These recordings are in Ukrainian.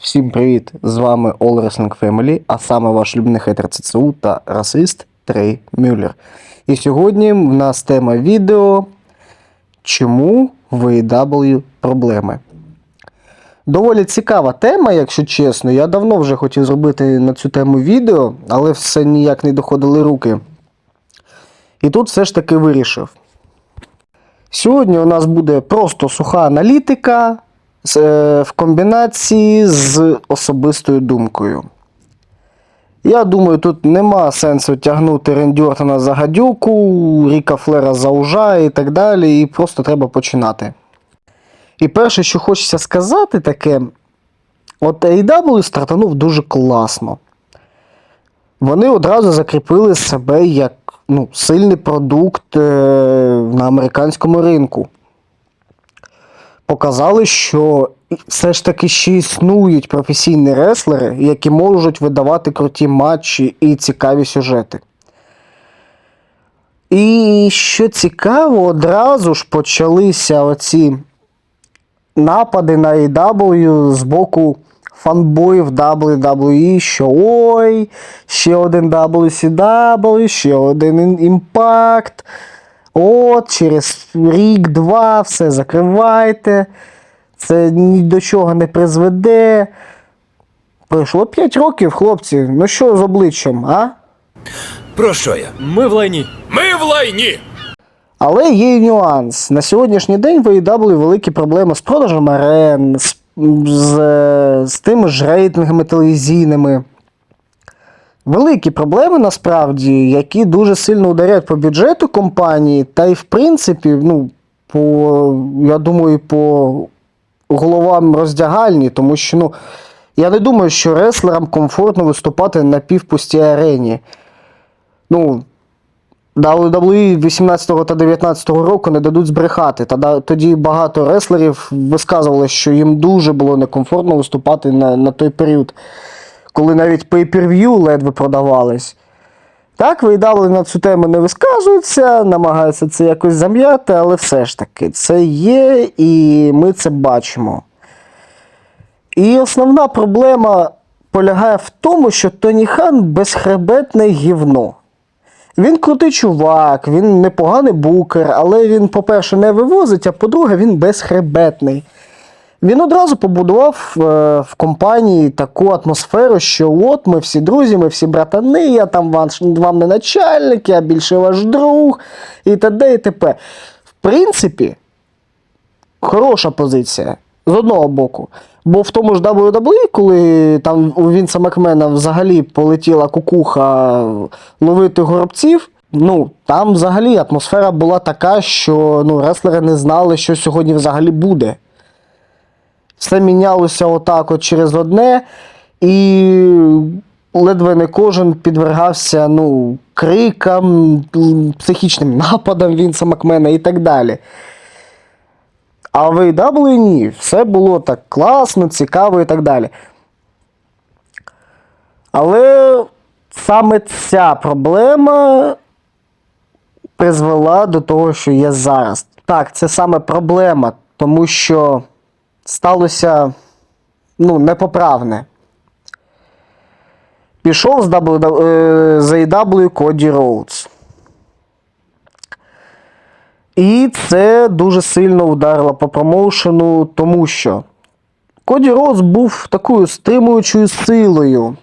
Всім привіт! З вами All Wrestling Family, а саме ваш улюблений хейтер ЦЦУ та расист Трей Мюллер. І сьогодні в нас тема відео Чому в AEW проблеми? Доволі цікава тема, якщо чесно. Я давно вже хотів зробити на цю тему відео, але все ніяк не доходили руки. І тут все ж таки вирішив. Сьогодні у нас буде просто суха аналітика в комбінації з особистою думкою. Я думаю, тут нема сенсу тягнути Рендіортона за гадюку, Ріка Флера за ужа і так далі, і просто треба починати. І перше, що хочеться сказати, таке: от AEW стартанув дуже класно. Вони одразу закріпили себе як ну, сильний продукт е, на американському ринку. Показали, що все ж таки ще існують професійні реслери, які можуть видавати круті матчі і цікаві сюжети. І що цікаво, одразу ж почалися оці напади на AEW з боку фанбоїв WWE, що ой, ще один WCW, ще один імпакт. От, через рік-два все закривайте. Це ні до чого не призведе. Пройшло 5 років, хлопці. Ну що з обличчям, а? Про що я? Ми в лайні. Ми в лайні! Але є і нюанс. На сьогоднішній день в AEW великі проблеми з продажем арен, з, з, з тими ж рейтингами телевізійними. Великі проблеми насправді, які дуже сильно ударяють по бюджету компанії, та й в принципі, ну, по, я думаю, по головам роздягальні, тому що ну, я не думаю, що реслерам комфортно виступати на півпустій арені. Ну, WWE 18 та 19 року не дадуть збрехати. Тоді, багато реслерів висказували, що їм дуже було некомфортно виступати на, на той період, коли навіть pay-per-view ледве продавались. Так, виїдали на цю тему не висказуються, намагаються це якось зам'яти, але все ж таки це є, і ми це бачимо. І основна проблема полягає в тому, що Тоні Хан безхребетне гівно. Він крутий чувак, він непоганий букер, але він, по-перше, не вивозить, а по-друге, він безхребетний. Він одразу побудував е, в компанії таку атмосферу, що от ми всі друзі, ми всі братани, я там вам, вам не начальник, я більше ваш друг, і т.д. і т.п. В принципі, хороша позиція з одного боку. Бо в тому ж WWE, коли там у Вінса Макмена взагалі полетіла кукуха ловити горобців, ну там взагалі атмосфера була така, що ну, реслери не знали, що сьогодні взагалі буде. Все мінялося отак от через одне, і ледве не кожен підвергався ну, крикам, психічним нападам Вінса Макмена і так далі. А в AEW ні, все було так класно, цікаво і так далі. Але саме ця проблема призвела до того, що є зараз. Так, це саме проблема, тому що сталося ну, непоправне. Пішов з, W, е, з Коді Роудс. І це дуже сильно вдарило по промоушену, тому що Коді Роуз був такою стримуючою силою.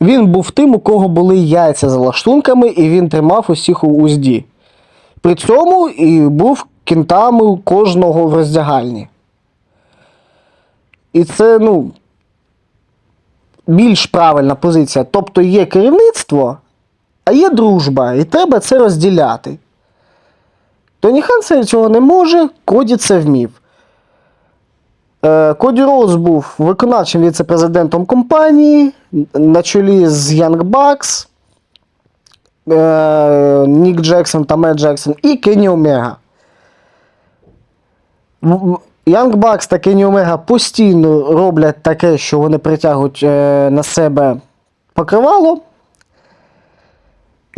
Він був тим, у кого були яйця за лаштунками, і він тримав усіх у узді. При цьому і був кінтами кожного в роздягальні. І це, ну, більш правильна позиція. Тобто є керівництво, а є дружба, і треба це розділяти. Тоні Хан це цього не може, Коді це вмів. Е, Коді Роуз був виконавчим віце-президентом компанії на чолі з Young Bucks, е, Нік Джексон та Мет Джексон і Кенні Омега. Young Bucks та Кенні Омега постійно роблять таке, що вони притягують е, на себе покривало.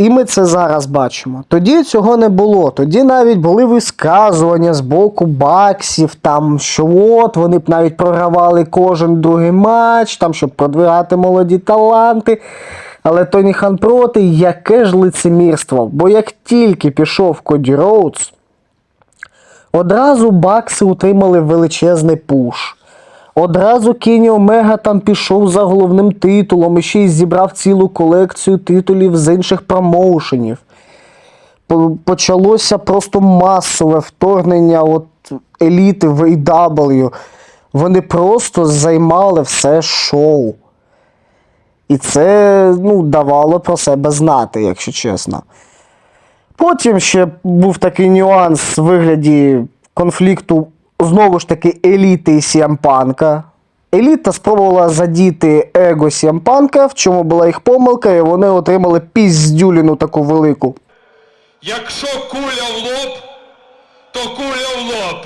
І ми це зараз бачимо. Тоді цього не було. Тоді навіть були висказування з боку баксів, там, що от вони б навіть програвали кожен другий матч, там, щоб продвигати молоді таланти. Але Тоні Хан проти, яке ж лицемірство. Бо як тільки пішов Коді Роудс, одразу бакси утримали величезний пуш. Одразу Кені Омега там пішов за головним титулом і ще й зібрав цілу колекцію титулів з інших промоушенів. Почалося просто масове вторгнення от еліти в AEW. Вони просто займали все шоу. І це ну, давало про себе знати, якщо чесно. Потім ще був такий нюанс в вигляді конфлікту знову ж таки еліти і Сіампанка. Еліта спробувала задіти его Сіампанка, в чому була їх помилка, і вони отримали піздюліну таку велику. Якщо куля в лоб, то куля в лоб.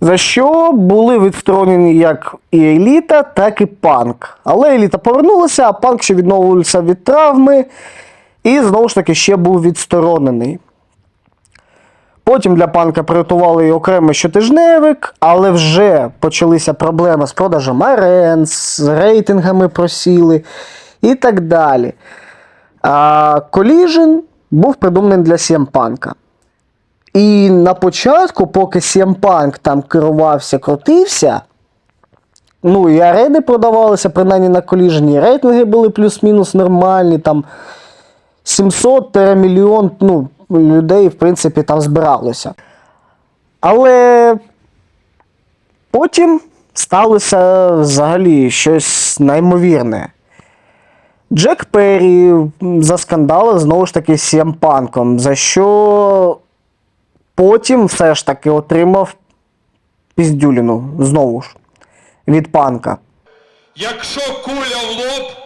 За що були відсторонені як і еліта, так і панк. Але еліта повернулася, а панк ще відновився від травми і знову ж таки ще був відсторонений. Потім для панка приготували і окремий щотижневик, але вже почалися проблеми з продажем арен, з рейтингами просіли і так далі. А Collision був придуманий для CM Панка. І на початку, поки Punk там керувався, крутився, ну і арени продавалися, принаймні на коліжені, рейтинги були плюс-мінус нормальні, там 700 мільйон ну, людей, в принципі, там збиралося. Але потім сталося взагалі щось неймовірне. Джек Перрі заскандалив знову ж таки з CM Панком, за що потім все ж таки отримав піздюліну знову ж від панка. Якщо куля в лоб,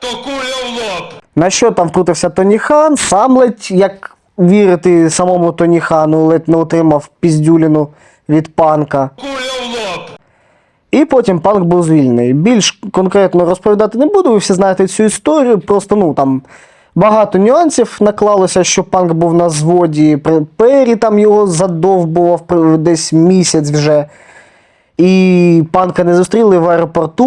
то куля в лоб. На що там втрутився Тоні Хан, сам ледь, як вірити самому Тоні Хану, ледь не отримав піздюліну від панка. Куля в лоб. І потім панк був звільнений. Більш конкретно розповідати не буду, ви всі знаєте цю історію. Просто ну там багато нюансів наклалося, що панк був на зводі. Пері там його задовбував десь місяць вже. І панка не зустріли в аеропорту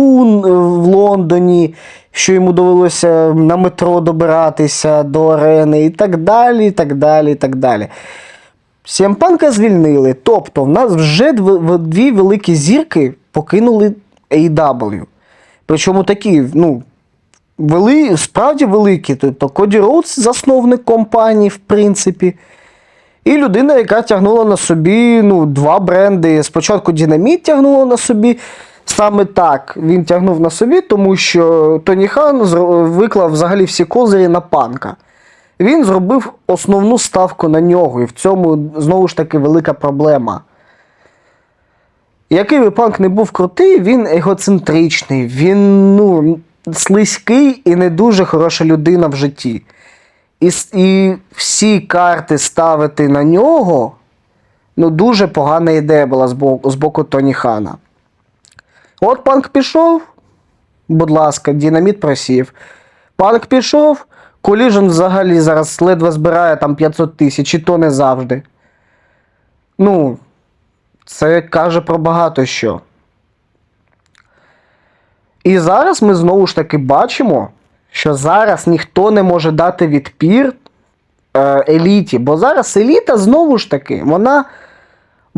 в Лондоні, що йому довелося на метро добиратися до арени, і так далі, і так далі, і так далі. Сімпанка звільнили. Тобто, в нас вже дві великі зірки покинули AEW. Причому такі, ну, вели, справді великі. Тобто Коді Роудс, засновник компанії, в принципі. І людина, яка тягнула на собі ну, два бренди. Спочатку Дінаміт тягнула на собі. Саме так він тягнув на собі, тому що Тоні Хан виклав взагалі всі козирі на панка. Він зробив основну ставку на нього, і в цьому знову ж таки велика проблема. Який би панк не був крутий, він егоцентричний, він ну, слизький і не дуже хороша людина в житті. І, і всі карти ставити на нього ну, дуже погана ідея була з боку, з боку Тоні Хана. От панк пішов, будь ласка, динаміт просів. Панк пішов, Collision взагалі зараз ледве збирає там 500 тисяч, і то не завжди. Ну, це каже про багато що. І зараз ми знову ж таки бачимо, що зараз ніхто не може дати відпір е, еліті. Бо зараз еліта знову ж таки, вона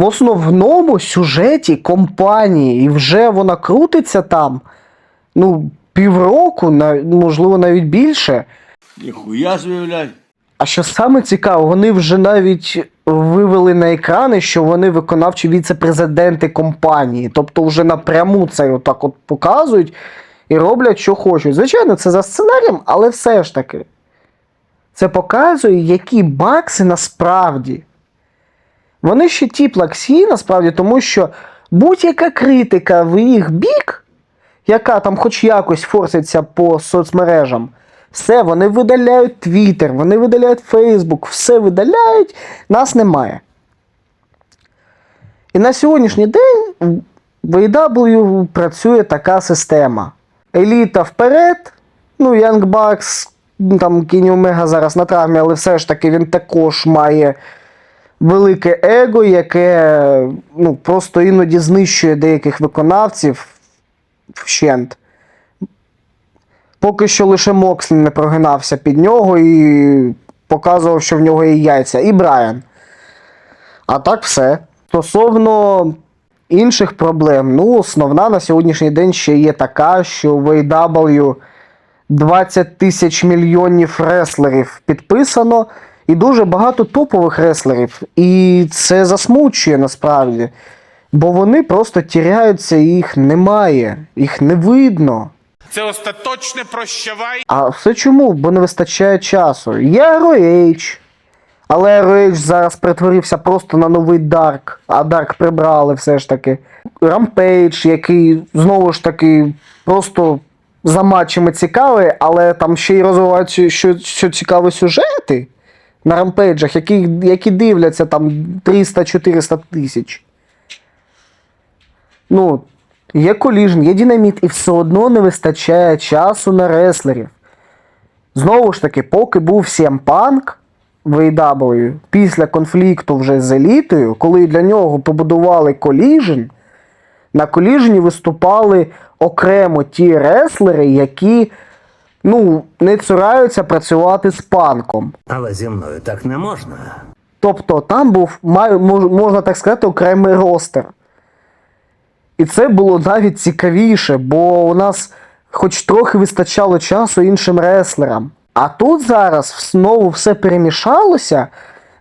в основному сюжеті компанії, і вже вона крутиться там ну, півроку, можливо, навіть більше. Ніхуя собі. А що саме цікаво, вони вже навіть вивели на екрани, що вони виконавчі віце-президенти компанії. Тобто вже напряму це отак от показують і роблять, що хочуть. Звичайно, це за сценарієм, але все ж таки. Це показує, які бакси насправді. Вони ще ті плаксі, насправді, тому що будь-яка критика в їх бік, яка там хоч якось форситься по соцмережам, все, вони видаляють Twitter, вони видаляють Facebook, все видаляють, нас немає. І на сьогоднішній день в AEW працює така система. Еліта вперед, ну, Young Bucks ну, там Кіні Омега зараз на травмі, але все ж таки він також має велике его, яке ну, просто іноді знищує деяких виконавців вщент. Поки що лише Мокслі не прогинався під нього і показував, що в нього є яйця. І Брайан. А так все. Стосовно інших проблем, ну, основна на сьогоднішній день ще є така, що в AW 20 тисяч мільйонів реслерів підписано, і дуже багато топових реслерів. І це засмучує насправді. Бо вони просто тіряються, і їх немає, їх не видно. Це остаточне прощавай. А все чому? Бо не вистачає часу. Є ROH, але ROH зараз перетворився просто на новий Dark, а Dark прибрали все ж таки. Rampage, який знову ж таки просто за матчами цікавий, але там ще й розвиваються що, що цікаві сюжети на рампейджах, які, які дивляться там 300-400 тисяч. Ну, є коліжн, є динаміт, і все одно не вистачає часу на реслерів. Знову ж таки, поки був Punk в AEW, після конфлікту вже з елітою, коли для нього побудували коліжн, на коліжні виступали окремо ті реслери, які ну, не цураються працювати з панком. Але зі мною так не можна. Тобто там був, можна так сказати, окремий ростер. І це було навіть цікавіше, бо у нас хоч трохи вистачало часу іншим реслерам. А тут зараз знову все перемішалося.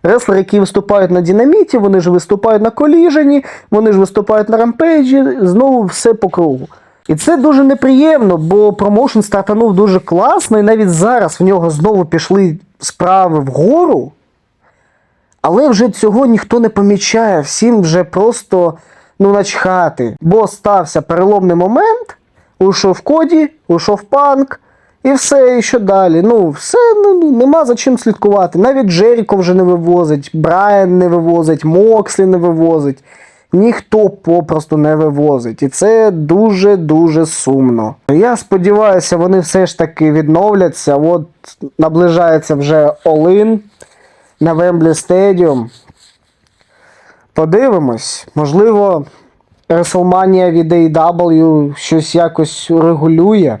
Реслери, які виступають на динаміті, вони ж виступають на коліжені, вони ж виступають на рампейджі, знову все по кругу. І це дуже неприємно, бо промоушен стартанув дуже класно, і навіть зараз в нього знову пішли справи вгору. Але вже цього ніхто не помічає, всім вже просто ну, начхати. Бо стався переломний момент, уйшов Коді, уйшов панк, і все, і що далі. Ну, все, ну, нема за чим слідкувати. Навіть Джеріко вже не вивозить, Брайан не вивозить, Мокслі не вивозить. Ніхто попросту не вивозить. І це дуже-дуже сумно. Я сподіваюся, вони все ж таки відновляться. От наближається вже Олин на Вемблі Стедіум. Подивимось. Можливо, WrestleMania від AEW щось якось регулює.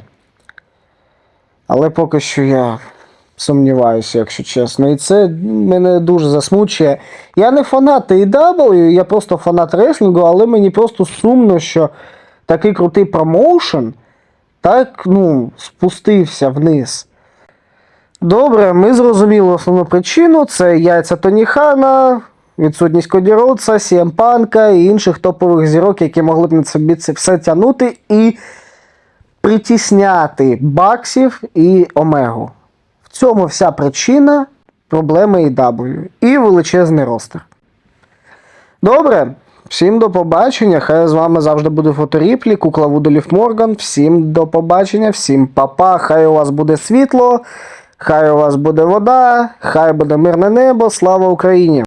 Але поки що я сумніваюся, якщо чесно. І це мене дуже засмучує. Я не фанат AEW, я просто фанат реслінгу, але мені просто сумно, що такий крутий промоушен так ну, спустився вниз. Добре, ми зрозуміли основну причину: це яйця Тоні Хана, відсутність Коді Сієм Панка і інших топових зірок, які могли б на собі це все тягнути і притісняти баксів і Омегу. Цьому вся причина проблеми AEW і величезний ростер. Добре, всім до побачення. Хай з вами завжди буде фоторіплі, кукла Вудолів Морган. Всім до побачення, всім папа. Хай у вас буде світло, хай у вас буде вода, хай буде мирне небо. Слава Україні!